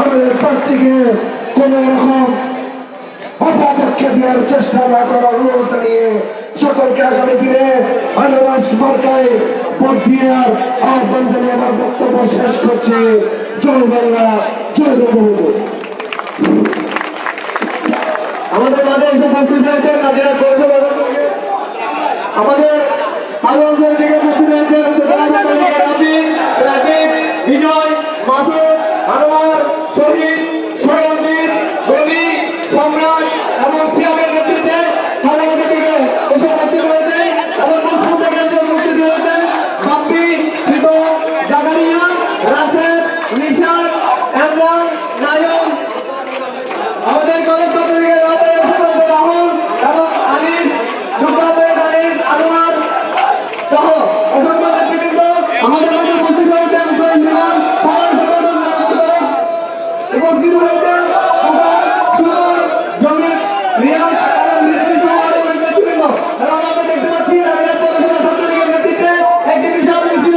আমাদের প্রার্থীকে কোন রকম অপপক্ষে দেওয়ার চেষ্টা না করার অনুরোধ নিয়ে সকলকে আগামী দিনে আনারস মার্কায় ভোট আহ্বান জানিয়ে আমার বক্তব্য শেষ করছি। জয় বাংলা, জয় বঙ্গবন্ধু। আমাদের মাঝে এসে উপস্থিত করবে আমাদের অঞ্চল থেকে উপস্থিত হয়েছেন রাজীব বিজয়, মাসুদ 宾。উপস্থিত হয়েছেন কুমার সুমন জমির রিয়াজ নেতৃত্বে একটি বিশাল মিছিল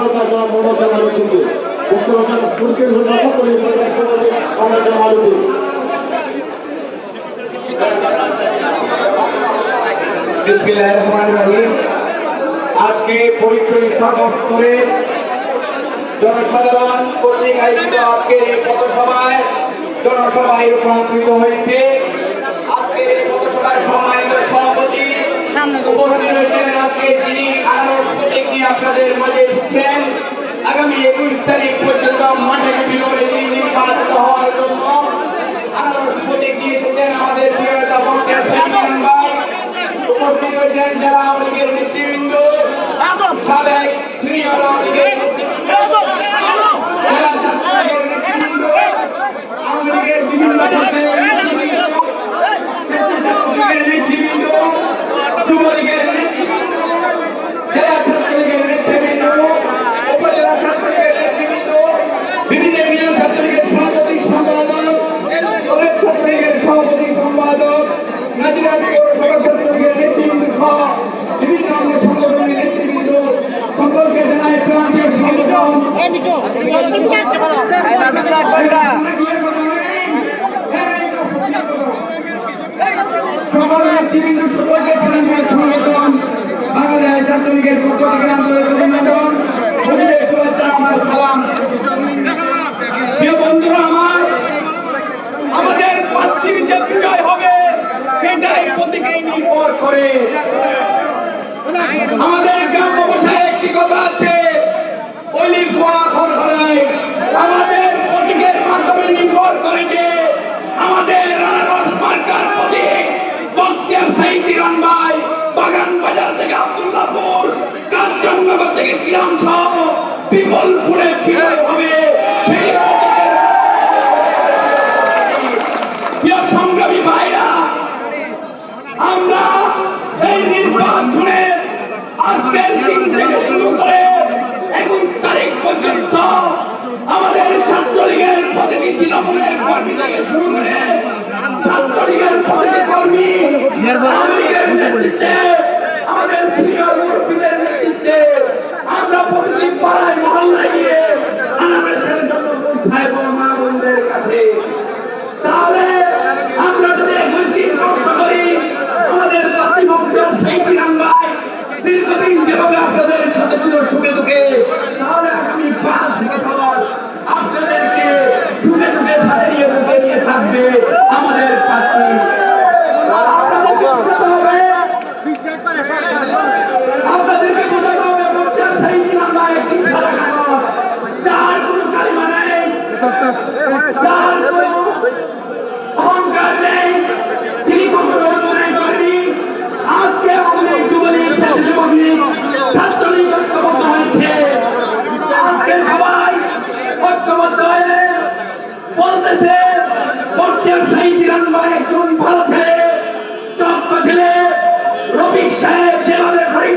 মমতা মমতা রহিম আজকে পরিচয় সর্বস্তরে জনসাধারণ কর্তৃক আয়োজিত আজকে এই পথসভায় জনসভায় রূপান্তরিত হয়েছে। আজকে এই পথসভায় সম্মানিত সভাপতি উপস্থিত হয়েছেন আজকে যিনি আনারস প্রতীক নিয়ে আপনাদের মাঝে এসেছেন। আগামী একুশ তারিখ পর্যন্ত মাঠে বিলরে যিনি নির্বাচিত হওয়ার জন্য আনারস এসেছেন আমাদের উপস্থিত হয়েছেন জেলা আওয়ামী নেতৃবৃন্দ, সাবেক সিনিয়র আওয়ামী লীগের নেতৃবৃন্দ আওয়ামী লীগের বিভিন্ন পর্যায়ের নেতৃবৃন্দ স্বেচ্ছাসেবক লীগের নেতৃবৃন্দ যুবলীগের নেতৃবৃন্দ জেলা ছাত্রলীগের নেতৃবৃন্দ উপজেলা ছাত্রলীগের নেতৃবৃন্দ বিভিন্ন ইউনিয়ন ছাত্রলীগের সভাপতি সম্পাদক কলেজ ছাত্রলীগের সভাপতি সম্পাদক নাজিরা পৌরসভা ছাত্রলীগের নেতৃবৃন্দ সহ বিভিন্ন অঙ্গ সংগঠনের নেতৃবৃন্দ সকলকে জানাই প্রান্তীয় সংগঠন সকল নেতৃবৃন্দ সকলকে প্রান্তীয় সংগঠন বাংলাদেশ পক্ষ থেকে আন্তরিক অভিনন্দন পরিবেশ শুভেচ্ছা আমার সালাম প্রিয় বন্ধুরা আমার আমাদের প্রার্থীর যে বিজয় হবে সেটাই প্রতীকে নির্ভর করে আমাদের গ্রাম্য ভাষায় একটি কথা আছে আমাদের মাধ্যমে নির্ভর করে যে আমাদের রানারস মার্কার প্রতীক, বক্তিয়ার রানবাই বাগান বাজার থেকে আব্দুল্লাহপুর, কাঞ্চননগর থেকে কিরাম সহ বিপলপুরে পাড়ায় মহল্লায় গিয়ে আনামেশের জন্য পৌঁছায় মা বোনদের কাছে। তাহলে আমরা যদি একুশ কষ্ট করি, আমাদের প্রতিপক্ষ সেই তিরঙ্গায় দীর্ঘদিন যেভাবে আপনাদের সাথে ছিল সুখে দুঃখে, তাহলে আগামী পাঁচ বছর আপনাদেরকে অহংকার নেই তিনি কখনো অন্যায় করেনি আজকে অনেক যুবলীগ ছাত্রলীগ ছাত্রলীগ ঐক্যবদ্ধ হয়েছে আজকে সবাই ঐক্যবদ্ধ হয়ে বলতেছে বক্তিয়ার সাহিদ রান্নায় একজন ভালো ছেলে দক্ষ ছেলে রবিক সাহেব যেভাবে হরিণ